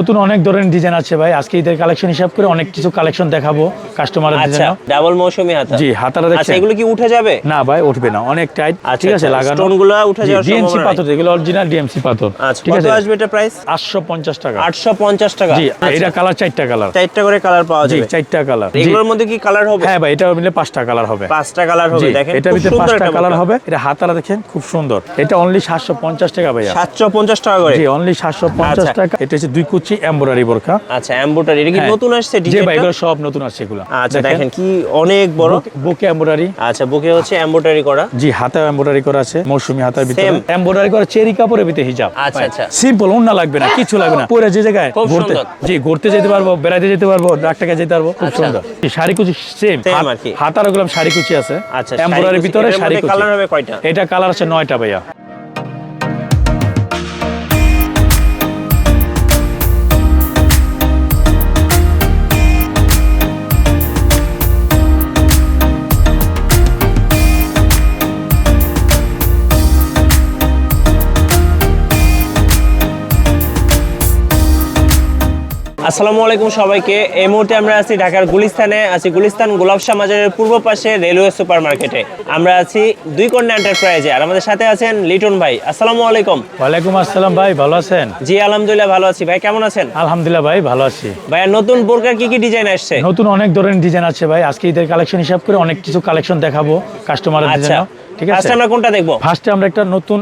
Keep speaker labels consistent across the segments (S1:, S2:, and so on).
S1: নতুন অনেক ধরনের ডিজাইন আছে ভাই। আজকে ঈদের কালেকশন হিসাব করে অনেক কিছু কালেকশন দেখাবো কাস্টমারের
S2: আচ্ছা
S1: জন্য।
S2: ডাবল মৌসুমি হাতা।
S1: জি হাতারা
S2: আচ্ছা এগুলো কি উঠে যাবে?
S1: না ভাই উঠবে না। অনেক টাইট
S2: আচ্ছা,
S1: ঠিক আছে
S2: আচ্ছা,
S1: লাগানো।
S2: stone গুলো উঠে যাওয়ার
S1: ডিএমসি পাথর এগুলো অরিজিনাল ডিএমসি পাথর।
S2: আচ্ছা কত আসবে এটা প্রাইস
S1: 850 টাকা।
S2: 850 টাকা।
S1: জি এটা কালার চারটা কালার
S2: চারটা করে কালার পাওয়া যাবে।
S1: জি চারটা কালার
S2: এগুলোর মধ্যে কি কালার হবে?
S1: হ্যাঁ ভাই এটা মিলে পাঁচটা কালার হবে।
S2: পাঁচটা কালার হবে দেখেন
S1: এটা ভিতরে পাঁচটা কালার হবে। এটা হাতারা দেখেন খুব সুন্দর। এটা অনলি 750 টাকা ভাইয়া।
S2: 750 টাকা করে।
S1: জি অনলি 750
S2: আচ্ছা।
S1: টাকা। এটা হচ্ছে দুই কুচি এমব্রয়ডারি বোরকা
S2: আচ্ছা এমব্রয়ডারি এটা কি
S1: হ্যাঁ।
S2: নতুন আসছে
S1: জি ভাই
S2: ডিজাইনটা?
S1: এগুলো সব নতুন আসছে এগুলো।
S2: আচ্ছা দেখেন। কি অনেক বড়।
S1: বুকে এমব্রয়ডারি।
S2: আচ্ছা বুকে হচ্ছে এমব্রয়ডারি করা।
S1: জি হাতে এমব্রয়ডারি করা আছে মৌসুমি হাতার ভিতরে. এমব্রয়ডারি করা চেরি কাপড়ের ভিতরে হিজাব।
S2: আচ্ছা, আচ্ছা।
S1: সিম্পল অন্য লাগবে না কিছু লাগবে না। পরে যে জায়গায়
S2: খুব
S1: ঘুরতে
S2: সুন্দর।
S1: জি ঘুরতে যেতে পারব বেড়াতে যেতে পারব ডাক্তারকে যেতে পারব খুব
S2: আচ্ছা।
S1: সুন্দর। এই শাড়ি কুচি সেম হাতার ওগুলো শাড়ি কুচি আছে।
S2: আচ্ছা
S1: এমব্রয়ডারির ভিতরে শাড়ি কুচি
S2: কালার হবে কয়টা?
S1: এটা কালার আছে নয়টা ভাইয়া।
S2: আসসালামু আলাইকুম সবাইকে। এই মুহূর্তে আমরা আছি ঢাকার গুলিস্তানে। আছি গুলিস্তান গোলাপশাহ মাজারের পূর্ব পাশে রেলওয়ে সুপার মার্কেটে আমরা আছি দুই কন্যা এন্টারপ্রাইজে। আর আমাদের সাথে আছেন লিটন ভাই। আসসালামু আলাইকুম।
S1: ওয়ালাইকুম আসসালাম ভাই ভালো আছেন?
S2: জি আলহামদুলিল্লাহ ভালো আছি। ভাই কেমন আছেন?
S1: আলহামদুলিল্লাহ ভাই ভালো আছি।
S2: ভাইয়া নতুন বোরকার কি কি ডিজাইন আসছে?
S1: নতুন অনেক ধরনের ডিজাইন আছে ভাই। আজকে ঈদের কালেকশন হিসাব করে অনেক কিছু কালেকশন দেখাবো কাস্টমারের
S2: আচ্ছা।
S1: জন্য। ঠিক আছে?
S2: আমরা কোনটা দেখব?
S1: ফার্স্টে আমরা একটা নতুন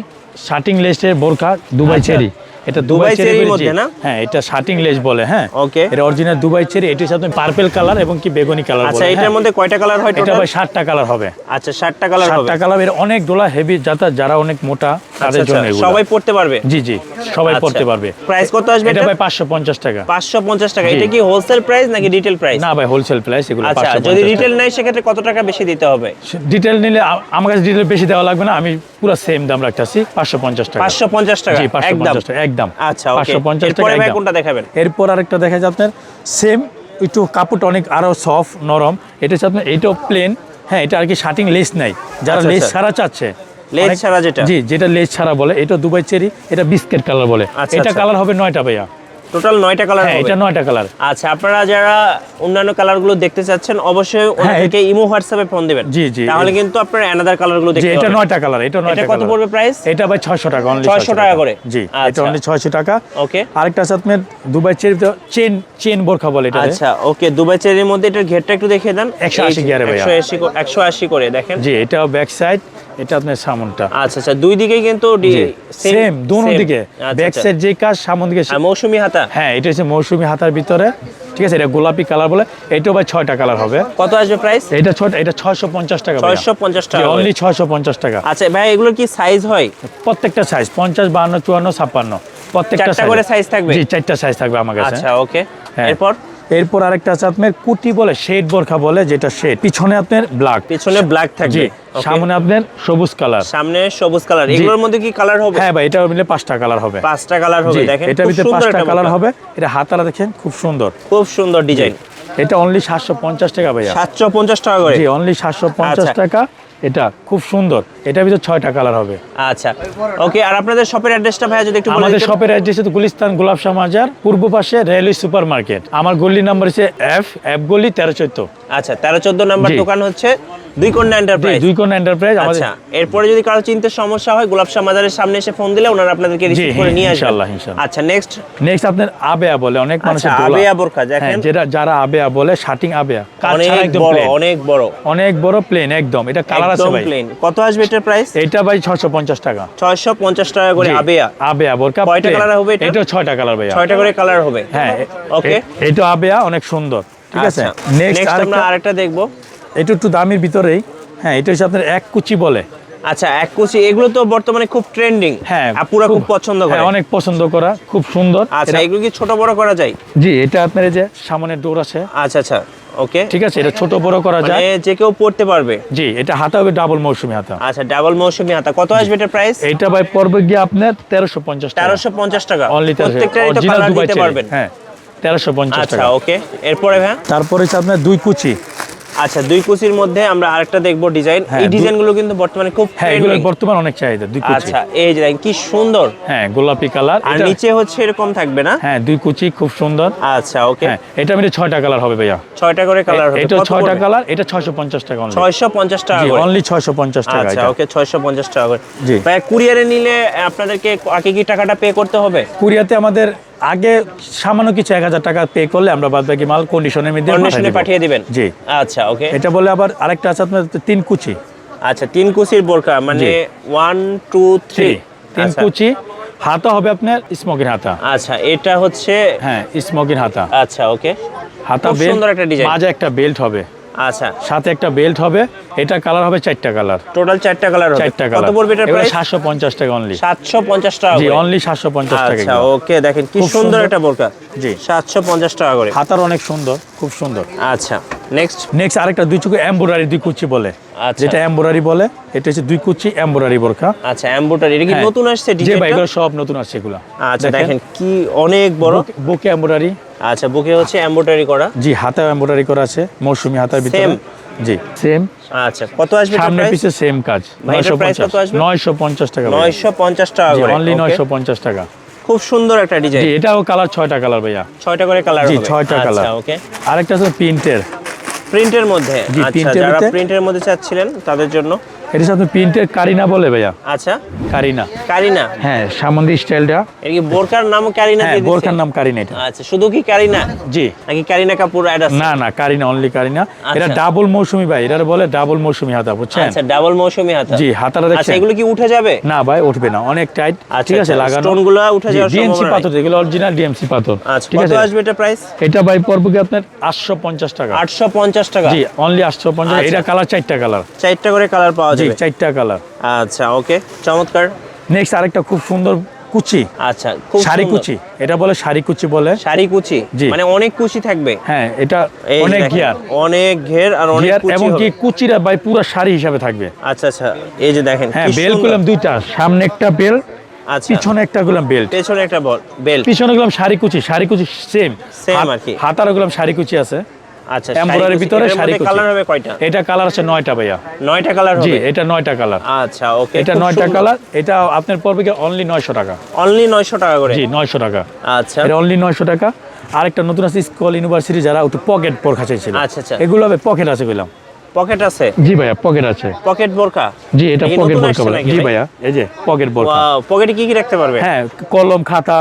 S1: শার্টিং লেসের বোরকা দুবাই
S2: আচ্ছা।
S1: চেরি। এটা
S2: দুবাই চেরির মধ্যে না?
S1: হ্যাঁ এটা শার্টিং লেস বলে হ্যাঁ।
S2: ওকে
S1: এটা অরিজিনাল দুবাই চেরি এটির সাথে পার্পল কালার এবং কি বেগুনি কালার
S2: আচ্ছা এটার
S1: হ্যাঁ।
S2: মধ্যে কয়টা কালার হয়
S1: এটা ভাই সাতটা কালার হবে।
S2: আচ্ছা ষাটটা কালার হবে।
S1: সাতটা কালারের অনেক ডোলা হেভি যাতা যারা অনেক মোটা তাদের
S2: আচ্ছা,
S1: জন্য
S2: সবাই পড়তে পারবে?
S1: জি জি সবাই
S2: আচ্ছা।
S1: পড়তে পারবে।
S2: প্রাইস কত আসবে
S1: এটা ভাই পাঁচশো পঞ্চাশ টাকা।
S2: পাঁচশো পঞ্চাশ টাকা। এটা কি হোলসেল প্রাইস নাকি রিটেল প্রাইস
S1: না ভাই হোলসেল প্রাইস এগুলো
S2: আচ্ছা যদি রিটেল নেয় সেক্ষেত্রে কত টাকা বেশি দিতে হবে?
S1: ডিটেল নিলে আমার কাছে ডিটেল বেশি দেওয়া লাগবে না আমি পুরো সেম দাম রাখতেছি পাঁচশো পঞ্চাশ টাকা।
S2: পাঁচশো পঞ্চাশ টাকা
S1: জি পাঁচশো
S2: একদম।
S1: পঞ্চাশ টাকা একদম।
S2: আচ্ছা ওকে।
S1: পাঁচশো পঞ্চাশ টাকা একদম।
S2: কোনটা দেখাবেন?
S1: এরপর আরেকটা দেখা যায় আপনার সেম একটু কাপড়টা অনেক আরও সফট নরম। এটা হচ্ছে আপনার এইটাও প্লেন হ্যাঁ এটা আর কি শার্টিং লেস নাই। যারা
S2: আচ্ছা,
S1: লেস
S2: আচ্ছা।
S1: ছাড়া চাচ্ছে অনেক-
S2: ছাড়া যেটা?
S1: জি যেটা লেজ ছাড়া বলে এটা দুবাই চেরি এটা বিস্কিট কালার বলে
S2: আচ্ছা,
S1: এটা
S2: আচ্ছা।
S1: কালার হবে নয়টা ভাইয়া
S2: টোটাল নয়টা কালার
S1: হ্যাঁ এটা নয়টা কালার
S2: আচ্ছা আপনারা যারা অন্যান্য কালারগুলো দেখতে চাচ্ছেন অবশ্যই ওনাদেরকে ইমো হোয়াটসঅ্যাপে ফোন দিবেন।
S1: হ্যাঁ, জি, জি।
S2: তাহলে কিন্তু আপনারা অ্যানাদার কালারগুলো দেখতে
S1: এটা নয়টা কালার এটা নয়টা
S2: কত পড়বে প্রাইস
S1: এটা ভাই ছয়শো টাকা অনলি
S2: 600 টাকা করে?
S1: জি এটা
S2: আচ্ছা।
S1: অনলি ছয়শো টাকা।
S2: ওকে।
S1: আরেকটা আছে দুবাই চেরি চেন চেন বোরখা বলে এটা
S2: আচ্ছা ওকে দুবাই চেরির মধ্যে এটার ঘেরটা একটু দেখিয়ে দেন।
S1: 180 গিয়ারে ভাইয়া।
S2: 180 কো- 180 করে দেখেন।
S1: জি এটা ব্যাক সাইড এটা আপনার সামনটা।
S2: আচ্ছা আচ্ছা দুই দিকেই কিন্তু
S1: সেম দোনো দিকে।
S2: আচ্ছা,
S1: ব্যাক
S2: আচ্ছা।
S1: সাইড যে কাজ সামন দিকে
S2: মৌসুমি হাতা।
S1: হ্যাঁ এটা হচ্ছে মৌসুমি হাতার ভিতরে। ঠিক আছে এটা গোলাপি কালার বলে এটাও ভাই ছয়টা কালার হবে।
S2: কত আসবে প্রাইস
S1: এটা ছয়টা এটা ছয়শো পঞ্চাশ টাকা
S2: 650 টাকা
S1: অনলি ছয়শো পঞ্চাশ টাকা।
S2: আচ্ছা ভাই এগুলো কি সাইজ হয়?
S1: প্রত্যেকটা সাইজ পঞ্চাশ বাহান্ন চুয়ান্ন ছাপ্পান্ন। প্রত্যেকটা
S2: করে সাইজ থাকবে?
S1: জি চারটা সাইজ থাকবে আমার কাছে।
S2: আচ্ছা ওকে
S1: হ্যাঁ।
S2: এরপর?
S1: এরপর আরেকটা আছে আপনার কুটি বলে শেড বোরখা বলে যেটা শেড। পিছনে আপনার ব্ল্যাক
S2: পিছনে ব্ল্যাক থাকবে।
S1: সামনে আপনার সবুজ কালার।
S2: সামনে সবুজ কালার। এগুলোর মধ্যে কি কালার হবে?
S1: হ্যাঁ ভাই এটা মিলে পাঁচটা কালার হবে।
S2: পাঁচটা কালার হবে দেখেন
S1: এটা ভিতরে পাঁচটা কালার হবে। এটা হাতারা দেখেন খুব সুন্দর।
S2: খুব সুন্দর ডিজাইন
S1: এটা অনলি সাতশো পঞ্চাশ টাকা ভাইয়া।
S2: সাতশো পঞ্চাশ টাকা করে।
S1: জি অনলি সাতশো পঞ্চাশ
S2: আচ্ছা।
S1: টাকা। এটা খুব সুন্দর। এটা ভিতর ছয়টা কালার হবে।
S2: আচ্ছা। ওকে আর আপনাদের শপের অ্যাড্রেসটা ভাইয়া যদি একটু
S1: আমাদের শপের অ্যাড্রেস হচ্ছে গুলিস্তান গোলাপশাহ মাজার পূর্ব পাশে রেলওয়ে সুপার মার্কেট আমার গলি নাম্বার হচ্ছে এফ এফ গলি তেরো চোদ্দ।
S2: আচ্ছা তেরো চোদ্দ নাম্বার দোকান হচ্ছে দুই কন্যা এন্টারপ্রাইজ
S1: দুই কোন এন্টারপ্রাইজ
S2: আচ্ছা এরপরে যদি কারও চিনতে সমস্যা হয় গোলাপশাহ মাজারের সামনে এসে ফোন দিলে ওনারা আপনাদেরকে রিসিভ করে
S1: হ্যাঁ,
S2: নিয়ে আসবেন
S1: ইনশাআল্লাহ, ইনশাআল্লাহ।
S2: আচ্ছা নেক্সট
S1: নেক্সট আপনার আবেয়া বলে অনেক
S2: আচ্ছা, আবেয়া বোরখা, দেখেন।
S1: হ্যাঁ, যেটা যারা আবেয়া বলে শার্টিং আবেয়া।
S2: অনেক বড় অনেক বড়।
S1: অনেক বড় প্লেন একদম। এটা কালার আছে ভাই।
S2: প্লেন কত আসবে এটার প্রাইস
S1: এটা ভাই ছশো পঞ্চাশ টাকা।
S2: ছয়শো পঞ্চাশ টাকা করে আবেয়া।
S1: আবেয়া বোরকা
S2: কয়টা colour হবে এটা?
S1: এটা ছয়টা কালার ভাইয়া।
S2: ছয়টা করে কালার হবে।
S1: হ্যাঁ
S2: ওকে
S1: এটা আবেয়া অনেক সুন্দর। ঠিক আছে?
S2: আচ্ছা।
S1: নেক্সট
S2: নেক্সট আমরা
S1: আরেকটা
S2: দেখব।
S1: এটা একটু দামের ভিতরেই। হ্যাঁ এটা হচ্ছে আপনার এক কুচি বলে।
S2: আচ্ছা এক কুচি এগুলো তো বর্তমানে খুব ট্রেন্ডিং
S1: হ্যাঁ
S2: আপুরা খুব পছন্দ করে।
S1: হ্যাঁ, অনেক পছন্দ করা খুব সুন্দর।
S2: আচ্ছা এগুলো কি ছোট বড় করা যায়?
S1: জি এটা আপনার এই যে সামনে ডোর আছে।
S2: আচ্ছা আচ্ছা ওকে।
S1: ঠিক আছে এটা ছোট বড় করা
S2: মানে
S1: যায়।
S2: যে কেউ পড়তে পারবে।
S1: জি এটা হাতা হবে ডাবল মৌসুমি হাতা।
S2: আচ্ছা ডাবল মৌসুমি হাতা। কত আসবে এটার প্রাইস
S1: এটা ভাই পড়বে গিয়ে আপনার তেরোশো পঞ্চাশ
S2: তেরোশো পঞ্চাশ টাকা।
S1: অনলি
S2: প্রত্যেকটারই তো কালার দিতে পারবেন।
S1: হ্যাঁ তেরোশো পঞ্চাশ
S2: আচ্ছা ওকে। এরপরে ভাই
S1: তারপরে হচ্ছে আপনার দুই কুচি।
S2: আচ্ছা দুই কুচির মধ্যে আমরা আরেকটা দেখব ডিজাইন
S1: হ্যাঁ,
S2: এই ডিজাইনগুলো কিন্তু বর্তমানে খুব
S1: হ্যাঁ এগুলো। বর্তমান অনেক চাহিদা দুই কুচি।
S2: আচ্ছা এই যে কি সুন্দর।
S1: হ্যাঁ গোলাপি কালার।
S2: আর নিচে হচ্ছে এরকম থাকবে না?
S1: হ্যাঁ দুই কুচি খুব সুন্দর।
S2: আচ্ছা ওকে।
S1: হ্যাঁ এটা আমি ছয়টা কালার হবে ভাইয়া।
S2: ছয়টা করে কালার হবে
S1: এটা ছয়টা কালার এটা ছয়শো পঞ্চাশ টাকা only।
S2: ছয়শো পঞ্চাশ টাকা
S1: জি
S2: করে।
S1: অনলি ছয়শো পঞ্চাশ টাকা
S2: আচ্ছা ওকে ছয়শো পঞ্চাশ টাকা করে।
S1: জি।
S2: ভাই কুরিয়ারে নিলে আপনাদেরকে আগে কি টাকাটা পে করতে হবে?
S1: কুরিয়াতে আমাদের আগে সামান্য কিছু এক হাজার টাকা পে করলে আমরা বাদ বাকি মাল কন্ডিশনের মধ্যে
S2: কন্ডিশনে পাঠিয়ে দিবেন?
S1: জি।
S2: আচ্ছা ওকে
S1: এটা বলে আবার আরেকটা আছে আপনার তিন কুচি।
S2: আচ্ছা তিন কুচির বোরকা মানে ওয়ান টু থ্রি
S1: তিন কুচি। হাতা হবে আপনার স্মোকিং হাতা।
S2: আচ্ছা এটা হচ্ছে
S1: হ্যাঁ স্মোকিং হাতা।
S2: আচ্ছা ওকে
S1: হাতা
S2: সুন্দর একটা ডিজাইন
S1: মাঝে একটা বেল্ট হবে।
S2: আচ্ছা।
S1: সাথে একটা বেল্ট হবে এটা কালার হবে চারটা কালার।
S2: টোটাল চারটা কালার
S1: চারটা
S2: কত
S1: কালার।
S2: পড়বে এটার প্রাইস
S1: সাতশো পঞ্চাশ টাকা অনলি
S2: সাতশো পঞ্চাশ টাকা
S1: জি। অনলি সাতশো পঞ্চাশ টাকা
S2: আচ্ছা ওকে দেখেন কি সুন্দর। একটা বোরকা।
S1: জি।
S2: সাতশো পঞ্চাশ টাকা করে।
S1: হাতার অনেক সুন্দর খুব সুন্দর।
S2: আচ্ছা নেক্সট
S1: নেক্সট আরেকটা দুই চুকে এম্বোরারি দুই কুচি বলে।
S2: আচ্ছা।
S1: যেটা এম্বোরারি বলে এটা হচ্ছে দুই কুচি এম্বোরারি বোরখা
S2: আচ্ছা এম্বোটারি এটা কি
S1: হ্যাঁ।
S2: নতুন আসছে
S1: জি ভাই এগুলো সব নতুন আছে এগুলো।
S2: আচ্ছা দেখেন। কি অনেক বড়।
S1: বুকে এম্বোরারি
S2: আচ্ছা বুকে হচ্ছে এম্বোটারি করা?
S1: জি হাতে এম্বোরারি করা আছে মৌসুমি হাতার ভিতরে? জি। সেম
S2: আচ্ছা কত আসবে
S1: সামনে পিছে সেম কাজ
S2: ভাই, এটার price কত আসবে?
S1: নয়শো পঞ্চাশ টাকা
S2: নয়শো পঞ্চাশ টাকা করে
S1: অনলি
S2: okay?
S1: নয়শো পঞ্চাশ টাকা।
S2: খুব সুন্দর একটা ডিজাইন
S1: জি এটাও কালার ছয়টা কালার ভাইয়া।
S2: ছয়টা করে কালার
S1: জি
S2: হবে।
S1: ছয়টা কালার
S2: আচ্ছা ওকে
S1: আরেকটা আছে প্রিন্টের
S2: প্রিন্টের মধ্যে? আচ্ছা যারা প্রিন্টের মধ্যে চাচ্ছিলেন তাদের জন্য
S1: এটা সাথে প্রিন্টের কারিনা বলে ভাইয়া।
S2: আচ্ছা।
S1: কারিনা।
S2: কারিনা?
S1: হ্যাঁ সামন্দি স্টাইলটা।
S2: এর কি বোরকার নামও কারিনা
S1: হ্যাঁ? বোরখার নাম কারিনা এটা।
S2: আচ্ছা শুধু কি কারিনা?
S1: জি।
S2: নাকি কারিনা কাপুর অ্যাড আছে?
S1: না না কারিনা অনলি কারিনা। এটা। ডাবল মৌসুমি ভাই এটা বলে ডাবল মৌসুমি হাতা বুঝছেন?
S2: আচ্ছা ডাবল মৌসুমি হাতা।
S1: জি হাতাটা
S2: আচ্ছা এগুলো কি উঠে যাবে?
S1: না ভাই উঠবে না। অনেক টাইট
S2: আচ্ছা,
S1: ঠিক আছে
S2: আচ্ছা,
S1: লাগানো।
S2: stone গুলো উঠে যাওয়ার
S1: ডিএমসি পাথর এগুলো অরিজিনাল ডিএমসি পাথর।
S2: আচ্ছা
S1: ঠিক
S2: কত আসবে এটা প্রাইস
S1: এটা ভাই পড়বে কি আপনার? আটশো পঞ্চাশ টাকা।
S2: আটশো পঞ্চাশ টাকা।
S1: জি অনলি আটশো পঞ্চাশ
S2: আচ্ছা।
S1: এটা কালার চারটা কালার
S2: চারটা করে কালার পাওয়া
S1: জি চারটা কালার।
S2: আচ্ছা ওকে চমৎকার।
S1: নেক্সট আরেকটা খুব সুন্দর কুচি।
S2: আচ্ছা
S1: শাড়ি কুচি এটা বলে শাড়ি কুচি বলে।
S2: শাড়ি কুচি? মানে অনেক কুচি থাকবে।
S1: হ্যাঁ এটা অনেক গিয়ার
S2: অনেক ঘের আর অনেক কুচি
S1: এবং কি কুচিরা ভাই পুরো শাড়ি হিসাবে থাকবে।
S2: আচ্ছা আচ্ছা এই যে দেখেন
S1: হ্যাঁ বেল। গুলাম দুইটা সামনে একটা বেল
S2: আচ্ছা।
S1: পিছনে একটা গুলাম বেল্ট
S2: পেছনে একটা বেল্ট
S1: পিছনে গুলাম শাড়ি কুচি শাড়ি কুচি সেম
S2: Same আর কি।
S1: হাতার গুলাম শাড়ি কুচি আছে।
S2: আচ্ছা
S1: এমব্রয়ডারির ভিতরে শাড়ি
S2: কালার হবে কয়টা?
S1: এটা কালার আছে নয়টা ভাইয়া।
S2: নয়টা কালার
S1: জি এটা নয়টা কালার
S2: আচ্ছা ওকে
S1: এটা নয়টা কালার এটা আপনার পড়বে কি অনলি নয়শো টাকা।
S2: অনলি নয়শো টাকা করে?
S1: জি নয়শো টাকা।
S2: আচ্ছা।
S1: এটা অনলি নয়শো টাকা। আরেকটা নতুন আছে স্কুল ইউনিভার্সিটি যারা একটু পকেট পরখা চাইছিল।
S2: আচ্ছা, আচ্ছা।
S1: এগুলো হবে পকেট আছে বললাম
S2: পকেট আছে?
S1: জি ভাইয়া পকেট আছে।
S2: পকেট বোরকা
S1: জি এটা পকেট
S2: নাকি
S1: জি ভাইয়া এই যে পকেট
S2: ওয়াও পকেটে কি কি রাখতে পারবে?
S1: হ্যাঁ কলম খাতা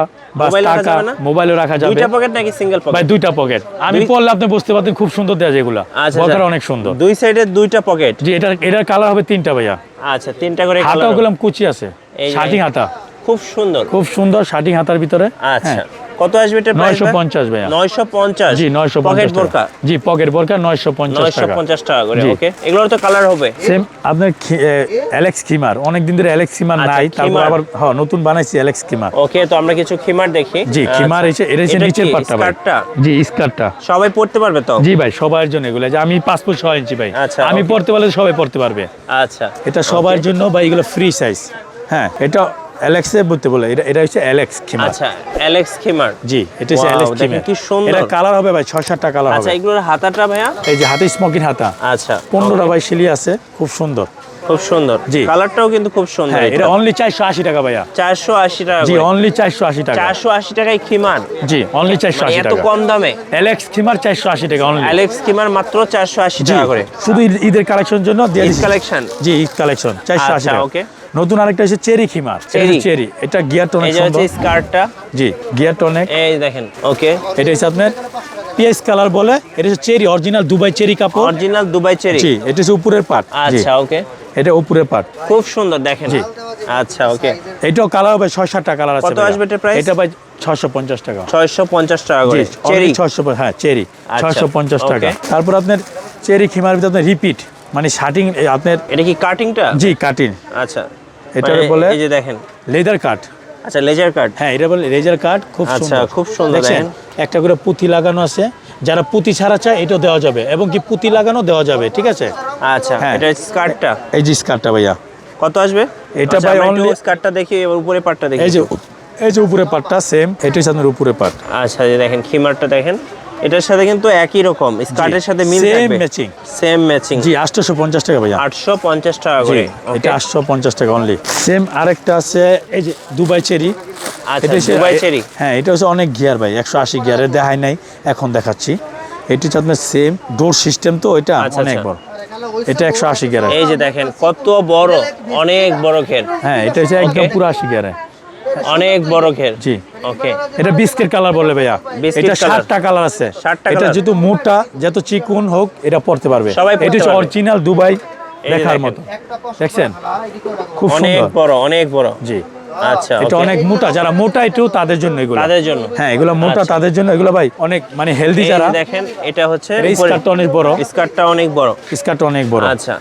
S2: রাখা যাবে দুইটা পকেট নাকি সিঙ্গেল
S1: ভাই দুইটা পকেট আমি পড়লে আপনি বুঝতে পারতেন খুব সুন্দর দেয়া যেগুলা
S2: আচ্ছা আচ্ছা।
S1: অনেক সুন্দর।
S2: দুই সাইডে দুইটা পকেট
S1: জি এটা এটার কালার হবে তিনটা ভাইয়া।
S2: আচ্ছা তিনটা করে
S1: কুচি আছে। শার্টিং হাতা।
S2: খুব সুন্দর।
S1: খুব সুন্দর শার্টিং হাতার ভিতরে।
S2: আচ্ছা।
S1: হ্যাঁ।
S2: কত আসবে এটা প্রাইস
S1: নয়শো পঞ্চাশ ভাইয়া।
S2: নয়শো পঞ্চাশ।
S1: জি নয়শো
S2: পকেট বোরকা?
S1: জি পকেট বোরকা টাকা।
S2: করে ওকে এগুলোর তো কালার হবে।
S1: সেম আপনার অ্যালেক্স খিমার অনেক দিন ধরে অ্যালেক্স খিমার
S2: আচ্ছা,
S1: নাই তারপর আবার হ্যাঁ নতুন বানাইছি অ্যালেক্স খিমার
S2: ওকে তো আমরা কিছু খিমার দেখি।
S1: জি খিমার। এসে এটা হচ্ছে নিচের পাটটা ভাই। জি স্কার্টটা।
S2: সবাই পড়তে পারবে তো?
S1: জি ভাই সবার জন্য এগুলো। যে আমি ফুট ছয় ইঞ্চি ভাই।
S2: আচ্ছা,
S1: আমি পড়তে পারলে সবাই পড়তে পারবে।
S2: আচ্ছা
S1: এটা সবার জন্য বা এগুলো ফ্রি সাইজ হ্যাঁ এটা অ্যালেক্সে বলতে বলে এটা এটা হচ্ছে অ্যালেক্স খিমার
S2: আচ্ছা অ্যালেক্স খিমার
S1: জি এটা হচ্ছে অ্যালেক্স খিমার
S2: কি সুন্দর।
S1: এটা কালার হবে ভাই ছয় সাতটা কালার
S2: আচ্ছা এগুলোর হাতাটা ভাইয়া?
S1: এই যে হাতে স্মোকিং হাতা।
S2: আচ্ছা
S1: পনেরোটা ভাই সিলি আছে খুব সুন্দর।
S2: খুব সুন্দর।
S1: জি।
S2: কালারটাও কিন্তু খুব সুন্দর
S1: হ্যাঁ এটা অনলি চারশো আশি টাকা ভাইয়া।
S2: চারশো আশি টাকা
S1: জি অনলি চারশো আশি টাকা।
S2: চারশো আশি টাকায় খিমার
S1: জি অনলি চারশো
S2: মানে
S1: আশি
S2: এত কম দামে।
S1: অ্যালেক্স খিমার চারশো আশি টাকা অনলি
S2: অ্যালেক্স খিমার মাত্র চারশো আশি
S1: জি
S2: টাকা করে।
S1: শুধু ঈদের কালেকশনের জন্য দিয়ে
S2: কালেকশন
S1: জি ঈদ কালেকশন চারশো আশি
S2: আচ্ছা,
S1: টাকা।
S2: ওকে।
S1: নতুন আরেকটা হচ্ছে চেরি খিমার।
S2: চেরি।
S1: চেরি এটা গিয়ারটা অনেক
S2: এই যে হচ্ছে স্কার্টটা।
S1: জি গিয়ারটা অনেক
S2: এই দেখেন ওকে।
S1: এটা হচ্ছে আপনার পিএস কালার বলে। এটা হচ্ছে চেরি অরিজিনাল দুবাই চেরি কাপড়।
S2: Original Dubai cherry.
S1: জি এটা হচ্ছে উপরের পার্ট
S2: আচ্ছা ওকে।
S1: এটা উপরের পার্ট
S2: খুব সুন্দর দেখেন।
S1: জি।
S2: আচ্ছা ওকে।
S1: এটাও কালার হবে ছয় সাতটা কালার আছে
S2: কত আসবে এটার price?
S1: এটা ভাই ছশো পঞ্চাশ টাকা।
S2: ছয়শো পঞ্চাশ টাকা করে। চেরি।
S1: ছশো হ্যাঁ চেরি।
S2: আচ্ছা,
S1: ছয়শো পঞ্চাশ টাকা। তারপর আপনার চেরি খিমার ভিতরে আপনার রিপিট মানে শার্টিং আপনার
S2: এটা কি কাটিংটা
S1: জি কাটিং
S2: আচ্ছা।
S1: এটা
S2: মানে
S1: বলে
S2: এই যে দেখেন।
S1: Leather cut.
S2: আচ্ছা লেজার কাট।
S1: হ্যাঁ এটা বলে রেজার কাট খুব
S2: আচ্ছা, খুব সুন্দর, দেখেন।
S1: একটা করে পুঁতি লাগানো আছে। যারা পুঁতি ছাড়া চায় এটাও দেওয়া যাবে। এবং কি পুঁতি লাগানো দেওয়া যাবে ঠিক আছে?
S2: আচ্ছা
S1: হ্যাঁ।
S2: এটা স্কার্টটা?
S1: এই যে স্কার্টটা ভাইয়া।
S2: কত আসবে?
S1: এটা
S2: আচ্ছা,
S1: ভাই only-
S2: স্কার্টটা দেখি এবার উপরে পাটটা দেখি।
S1: এই যে এই যে উপরে পাটটা সেম এটাই আপনার উপরে পাট।
S2: আচ্ছা এই দেখেন খিমারটা দেখেন। এটার সাথে কিন্তু একই রকম। স্কার্টের সাথে মিল থাকবে।
S1: matching।
S2: সেম ম্যাচিং
S1: জি আটশোশো পঞ্চাশ টাকা ভাইয়া।
S2: আটশো পঞ্চাশ টাকা করে।
S1: এটা
S2: Okay?
S1: আটশো পঞ্চাশ টাকা অনলি সেম আরেকটা আছে এই যে দুবাই চেরি।
S2: আচ্ছা দুবাই চেরি।
S1: হ্যাঁ এটা হচ্ছে অনেক গিয়ার ভাই একশো আশি গিয়ারের দেখাই নাই এখন দেখাচ্ছি। এটি আপনার সেম ডোর সিস্টেম তো এটা
S2: আচ্ছা,
S1: অনেক
S2: আচ্ছা।
S1: বড়। এটা একশো আশি
S2: এই যে দেখেন কত বড় অনেক বড় ঘের
S1: হ্যাঁ এটা হচ্ছে একদম. পুরো আশি গিয়ারের
S2: অনেক বড় ঘের
S1: জি।
S2: ওকে
S1: এটা বিস্কিট কালার বলে ভাইয়া। এটা সাতটা কালার আছে। এটা যেহেতু মোটা যত চিকুন হোক এটা পড়তে পারবে। এটা হচ্ছে অরিজিনাল দুবাই দেখার মতো। দেখছেন? খুব
S2: অনেক বড় অনেক বড়।
S1: জি।
S2: আচ্ছা
S1: এটা অনেক মোটা যারা মোটা একটু তাদের জন্য এগুলো।
S2: তাদের জন্য।
S1: হ্যাঁ এগুলো মোটা
S2: আচ্ছা।
S1: তাদের জন্য এগুলো ভাই অনেক মানে হেলদি যারা।
S2: দেখেন এটা হচ্ছে
S1: স্কার্টটা অনেক বড়।
S2: স্কার্টটা অনেক বড়।
S1: স্কার্টটা অনেক বড়।
S2: আচ্ছা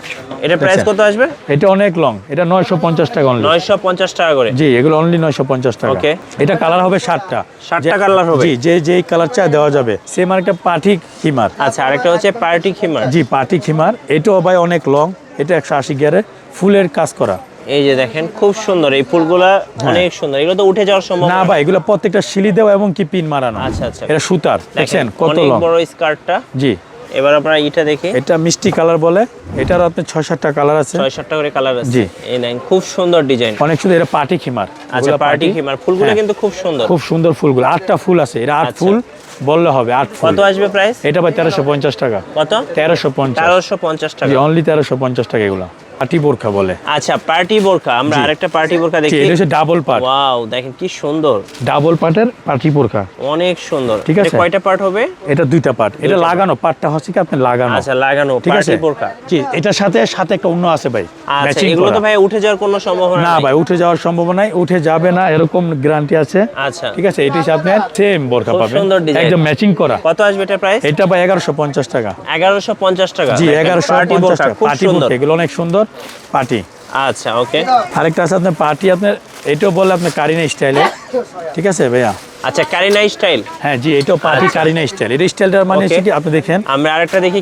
S2: এটা প্রাইস কত আসবে?
S1: এটা অনেক লং এটা নয়শো পঞ্চাশ টাকা অনলি
S2: নয়শো পঞ্চাশ টাকা করে।
S1: জি এগুলো অনলি নয়শো পঞ্চাশ টাকা।
S2: Okay.
S1: এটা কালার হবে ষাটটা।
S2: 60টা colour হবে?
S1: জি যে যেই কালার চাই দেওয়া যাবে। সেম আরেকটা পাঠি খিমার
S2: আচ্ছা আরেকটা হচ্ছে পার্টি খিমার
S1: জি পাটি খিমার এটাও ভাই অনেক লং এটা একশো আশি গিয়ারে ফুলের কাজ করা।
S2: এই যে দেখেন খুব সুন্দর। এই ফুলগুলা অনেক সুন্দর। এগুলো তো উঠে যাওয়ার সম্ভব
S1: হ্যাঁ। না ভাই এগুলো প্রত্যেকটা শিলি দেওয়া এবং কি পিন মারানো।
S2: আচ্ছা, আচ্ছা।
S1: এটা সুতার দেখছেন কত লং
S2: বড় স্কার্টটা।
S1: জি।
S2: এবার আপনারা এটা দেখে।
S1: এটা মিষ্টি কালার বলে। এটার আপনার ছয় সাতটা কালার আছে।
S2: ছয় সাতটা করে কালার আছে।
S1: জি।
S2: এই নেন খুব সুন্দর ডিজাইন।
S1: অনেক সুন্দর এটা পাটি খিমার।
S2: আচ্ছা পার্টি খিমার। ফুলগুলো
S1: হ্যাঁ।
S2: কিন্তু খুব সুন্দর।
S1: খুব সুন্দর ফুলগুলো। আটটা ফুল আছে। এটা আট
S2: আচ্ছা।
S1: ফুল বললে হবে আট ফুল।
S2: কত আসবে প্রাইস
S1: এটা ভাই তেরোশো পঞ্চাশ টাকা।
S2: কত?
S1: তেরোশো পঞ্চাশ।
S2: তেরোশো পঞ্চাশ টাকা।
S1: অনলি তেরোশো পঞ্চাশ টাকা এগুলো। পাটি বোরখা বলে।
S2: আচ্ছা পার্টি বোরকা আমরা আরেকটা পার্টি বোরকা দেখি।
S1: এটা হচ্ছে ডাবল পার্ট
S2: ওয়াও দেখেন কি সুন্দর।
S1: ডাবল পার্টের পাটি বোরখা।
S2: অনেক সুন্দর।
S1: ঠিক আছে।
S2: কয়টা পার্ট হবে?
S1: এটা দুইটা পার্ট এটা লাগানো পার্টটা হচ্ছে কি আপনি লাগানো।
S2: আচ্ছা লাগানো পার্টি বোরকা
S1: জি এটার সাথে সাথে একটা অন্য আছে ভাই
S2: আচ্ছা এগুলো তো ভাই উঠে যাওয়ার কোনো সম্ভাবনা
S1: না ভাই উঠে যাওয়ার সম্ভাবনা নাই উঠে যাবে না এরকম গ্যারান্টি আছে।
S2: আচ্ছা।
S1: ঠিক আছে? এটি আপনার সেম বোরখা পাবেন।
S2: সুন্দর design।
S1: একদম ম্যাচিং করা।
S2: কত আসবে এটা প্রাইস
S1: এটা ভাই এগারোশো পঞ্চাশ টাকা।
S2: এগারোশো পঞ্চাশ টাকা।
S1: জি
S2: দেখেন,
S1: এগারোশো
S2: পার্টি
S1: টাকা।
S2: খুব সুন্দর।
S1: এগুলো অনেক সুন্দর। পার্টি।
S2: আচ্ছা ওকে।
S1: আরেকটা আছে আপনার পার্টি আপনার এটাও বললে আপনার কারিনা স্টাইলে। ঠিক আছে ভাইয়া?
S2: আচ্ছা ক্যারিনা স্টাইল?
S1: হ্যাঁ জি এটাও পার্টি
S2: আচ্ছা।
S1: কারিনা স্টাইল। এটা স্টাইলটার মানে হচ্ছে কি আপনি দেখেন।
S2: আমরা আরেকটা দেখি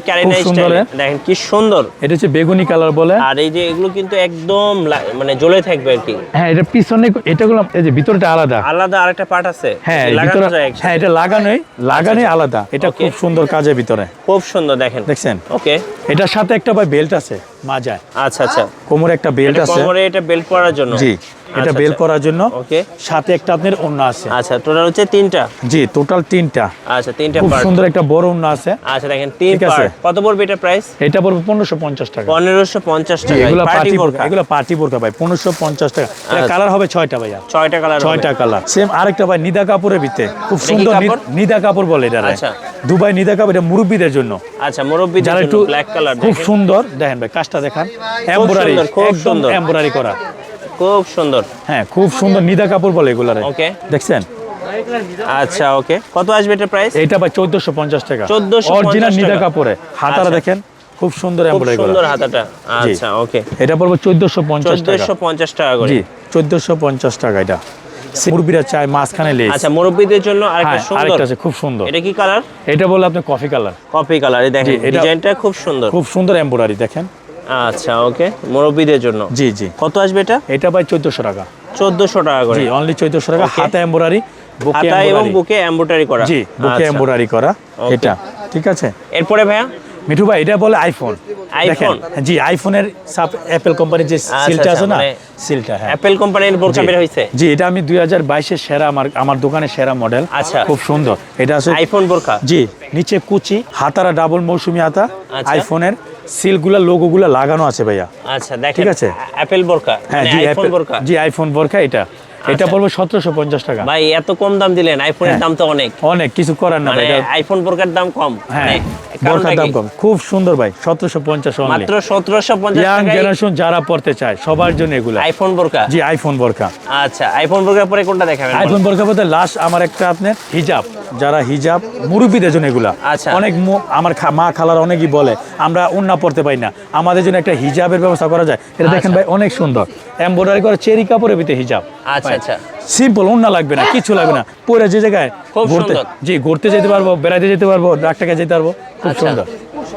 S1: সুন্দর,
S2: স্টাইল।
S1: হ্যাঁ?
S2: দেখেন কি সুন্দর।
S1: এটা হচ্ছে বেগুনি কালার বলে।
S2: আর এই যে এগুলো কিন্তু একদম মানে জ্বলে থাকবে আর কি।
S1: হ্যাঁ এটা পিছনে এটাগুলো এই যে ভিতরটা আলাদা।
S2: আলাদা আরেকটা পার্ট আছে।
S1: হ্যাঁ
S2: লাগানো যায়।
S1: হ্যাঁ এটা লাগানোই লাগানোই আলাদা। এটা খুব সুন্দর কাজের ভিতরে।
S2: খুব সুন্দর দেখেন।
S1: দেখছেন?
S2: ওকে।
S1: এটার সাথে একটা ভাই বেল্ট আছে। মাজায়।
S2: আচ্ছা আচ্ছা।
S1: কোমরে একটা বেল্ট আছে।
S2: কোমরে এটা বেল্ট পরার জন্য?
S1: জি এটা বেল করার জন্য।
S2: ওকে
S1: সাথে একটা আপনার অন্য আছে।
S2: আচ্ছা টোটাল হচ্ছে তিনটা?
S1: জি টোটাল তিনটা।
S2: আচ্ছা তিনটা
S1: খুব সুন্দর একটা বড় অন্য আছে।
S2: আচ্ছা দেখেন তিন পার্ট কত পড়বে এটা প্রাইস
S1: এটা পড়বে পনেরোশো পঞ্চাশ টাকা।
S2: পনেরোশো পঞ্চাশ
S1: জি,
S2: টাকা।
S1: এগুলো
S2: পার্টি বোরকা
S1: এগুলো পার্টি বোরকা ভাই পনেরোশো পঞ্চাশ টাকা।
S2: আচ্ছা।
S1: কালার হবে ছয়টা ভাইয়া।
S2: ছয়টা কালার
S1: ছয়টা কালার সেম আরেকটা ভাই নিদা কাপড়ের ভিতরে। খুব সুন্দর নিদা কাপড় বলে এটা
S2: আচ্ছা।
S1: দুবাই নিদা কাপড় এটা মুরব্বীদের জন্য।
S2: আচ্ছা মুরব্বী
S1: যারা একটু
S2: ব্ল্যাক কালার
S1: খুব সুন্দর দেখেন ভাই কাজটা দেখান। এমব্রয়ডারি
S2: খুব সুন্দর।
S1: এমব্রয়ডারি করা।
S2: খুব সুন্দর।
S1: হ্যাঁ খুব সুন্দর নিদা কাপড় বলে এগুলারে।
S2: ওকে
S1: দেখছেন?
S2: আচ্ছা ওকে কত আসবে এটা প্রাইস
S1: এটা ভাই চোদ্দশো পঞ্চাশ টাকা।
S2: 1450
S1: অরিজিনাল নিদা কাপড়ে। হাতারা
S2: আচ্ছা।
S1: দেখেন খুব সুন্দর
S2: খুব
S1: এমব্রয়ডারি
S2: সুন্দর হাতাটা। আচ্ছা ওকে
S1: এটা পড়বে চোদ্দশো পঞ্চাশ টাকা।
S2: চোদ্দশো পঞ্চাশ টাকা করে।
S1: জি চোদ্দশো পঞ্চাশ টাকা এটা। মুরব্বীরা চায় মাঝখানে লেস
S2: আচ্ছা মুরব্বীদের জন্য আরেকটা
S1: হ্যাঁ
S2: সুন্দর।
S1: আরেকটা আছে খুব সুন্দর।
S2: এটা কি কালার
S1: এটা বলে আপনি কফি কালার
S2: কপি কালার এই দেখেন
S1: জি,
S2: ডিজাইনটা খুব সুন্দর।
S1: খুব সুন্দর এমব্রয়ডারি দেখেন।
S2: আচ্ছা ওকে মুরব্বীদের জন্য?
S1: জি জি।
S2: কত আসবে এটা?
S1: এটা ভাই চোদ্দশো টাকা।
S2: চোদ্দশো টাকা করে।
S1: জি অনলি চোদ্দশো টাকা. হাতা এমব্রয়ডারি বুকে
S2: হাতা এবং বুকে এমব্রয়ডারি করা।
S1: জি বুকে
S2: আচ্ছা।
S1: এমব্রয়ডারি করা। এটা। ঠিক আছে?
S2: এরপরে ভাইয়া?
S1: মিঠু ভাই এটা বলে আইফোন
S2: iPhone?
S1: জি আইফোনের সাব অ্যাপেল কোম্পানির যে সিলটা
S2: আচ্ছা,
S1: আছে না
S2: মানে
S1: সিলটা হ্যাঁ।
S2: অ্যাপেল কোম্পানির বোরকা। বের হয়েছে
S1: জি এটা আমি দুই হাজার বাইশের সেরা আমার আমার দোকানের সেরা মডেল
S2: আচ্ছা।
S1: খুব সুন্দর। এটা আছে
S2: আইফোন বোরকা
S1: জি নিচে কুচি হাতারা ডাবল মৌসুমি হাতা
S2: আচ্ছা।
S1: আইফোনের সিলগুলা লোগোগুলা লাগানো আছে ভাইয়া।
S2: আচ্ছা দেখেন
S1: ঠিক আছে।
S2: অ্যাপেল বোরকা
S1: হ্যাঁ
S2: মানে
S1: জি
S2: আইফোন বোরকা
S1: জি আইফোন বোরকা এটা। এটা
S2: আচ্ছা।
S1: পড়বে সতেরোশো পঞ্চাশ টাকা।
S2: ভাই এত কম দাম দিলেন আইফোনের
S1: হ্যাঁ।
S2: দাম তো অনেক।
S1: অনেক কিছু করার না
S2: মানে
S1: ভাই
S2: আইফোন বোরকার দাম কম।
S1: হ্যাঁ।
S2: মানে
S1: বোরখার দাম কম। খুব সুন্দর ভাই সতেরোশো পঞ্চাশ
S2: মাত্র সতেরোশো পঞ্চাশ
S1: ইয়াং জেনারেশন যারা পড়তে চায় সবার জন্য এগুলা।
S2: আইফোন বোরকা
S1: জি আইফোন বোরখা।
S2: আচ্ছা আইফোন পরে কোনটা দেখাবেন?
S1: আইফোন বোরখা বলতে লাস্ট আমার একটা আপনার হিজাব। যারা হিজাব মুরব্বীদের জন্য এগুলা।
S2: আচ্ছা।
S1: অনেক আমার মা খালার অনেকই বলে আমরা উন্না পড়তে পাই না। আমাদের জন্য একটা হিজাবের ব্যবস্থা করা যায়। এটা দেখেন
S2: আচ্ছা।
S1: ভাই অনেক সুন্দর। এমব্রয়ডারি করা চেরি কাপড়ের ভিতরে হিজাব।
S2: আচ্ছা আচ্ছা।
S1: সিম্পল উন্না লাগবে না কিছু লাগবে না। পরে যে জায়গায়
S2: খুব
S1: ঘুরতে
S2: সুন্দর।
S1: জি ঘুরতে যেতে পারব বেড়াতে যেতে পারব ডাক্তারকে যেতে পারব খুব
S2: আচ্ছা।
S1: সুন্দর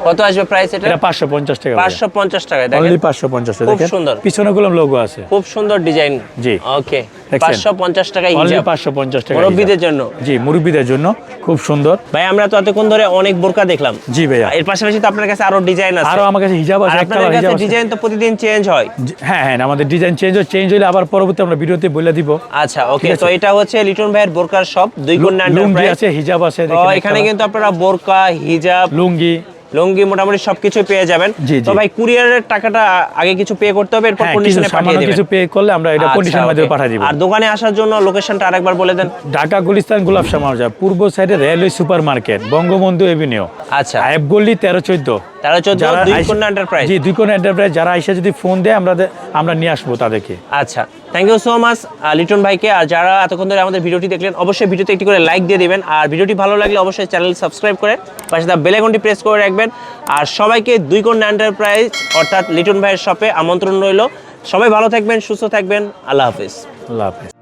S2: কত আসবে প্রাইস এটা?
S1: এটা পাঁচশো পঞ্চাশ টাকা
S2: পাঁচশো পঞ্চাশ টাকায়
S1: অনলি
S2: দেখেন
S1: পাঁচশো পঞ্চাশ টাকা
S2: খুব সুন্দর।
S1: পিছনে লোগো আছে।
S2: খুব সুন্দর ডিজাইন
S1: জি।
S2: ওকে
S1: দেখছেন?
S2: পাঁচশো পঞ্চাশ টাকায়
S1: অনলি
S2: হিজাব
S1: পাঁচশো পঞ্চাশ টাকা
S2: মুরব্বীদের। জন্য।
S1: জি মুরব্বীদের জন্য। খুব সুন্দর।
S2: ভাই আমরা তো এতক্ষণ ধরে অনেক বোরকা দেখলাম।
S1: জি ভাইয়া।
S2: এর পাশাপাশি তো আপনার কাছে আরও ডিজাইন আছে।
S1: আরও আমার কাছে হিজাব আছে এক
S2: আপনাদের
S1: কালার
S2: কাছে
S1: হিজাব
S2: ডিজাইন তো প্রতিদিন চেঞ্জ হয়।
S1: হ্যাঁ হ্যাঁ আমাদের ডিজাইন চেঞ্জ হয়। চেঞ্জ হলে আবার পরবর্তী আমরা ভিডিওতে বলে দিব।
S2: আচ্ছা ওকে তো এটা হচ্ছে লিটন ভাইয়ের বোরকার শপ দুই কন্যা এন্টারপ্রাইজ
S1: আছে হিজাব আছে দেখেন
S2: এখানে কিন্তু আপনারা বোরকা হিজাব
S1: লুঙ্গি।
S2: লুঙ্গি মোটামুটি সবকিছু পেয়ে যাবেন। তো ভাই কুরিয়ারের টাকাটা আগে কিছু পে করতে হবে এরপর
S1: হ্যাঁ
S2: কন্ডিশনে পাঠিয়ে দিবেন।
S1: কিছু পে করলে আমরা এটা
S2: আচ্ছা,
S1: কন্ডিশন মাধ্যমে পাঠিয়ে দিব।
S2: আর দোকানে আসার জন্য লোকেশনটা আরেকবার বলে দেন।
S1: ঢাকা গুলিস্তান গোলাপ সমাজ পূর্ব সাইডে রেলওয়ে সুপারমার্কেট বঙ্গবন্ধু এভিনিউ
S2: আচ্ছা।
S1: আইব গলি তেরো চোদ্দ।
S2: তেরো চোদ্দ দুই কন্যা এন্টারপ্রাইজ
S1: জি দুই কোন এন্টারপ্রাইজ যারা আইসা যদি ফোন দেয় আমরা আমরা নিয়ে আসব তাদেরকে।
S2: আচ্ছা thank you so much Liton ভাইকে। আর যারা এতক্ষণ ধরে আমাদের ভিডিওটি দেখলেন অবশ্যই ভিডিওতে একটি করে লাইক দিয়ে দিবেন। আর ভিডিওটি ভালো লাগলে অবশ্যই চ্যানেল সাবস্ক্রাইব করে পাশে তার বেলাইকনটি প্রেস করে রাখবেন। আর সবাইকে দুই কন্যা এন্টারপ্রাইজ অর্থাৎ লিটন ভাইয়ের শপে আমন্ত্রণ রইল। সবাই ভালো থাকবেন সুস্থ থাকবেন। আল্লাহ হাফিজ।
S1: আল্লাহ হাফেজ।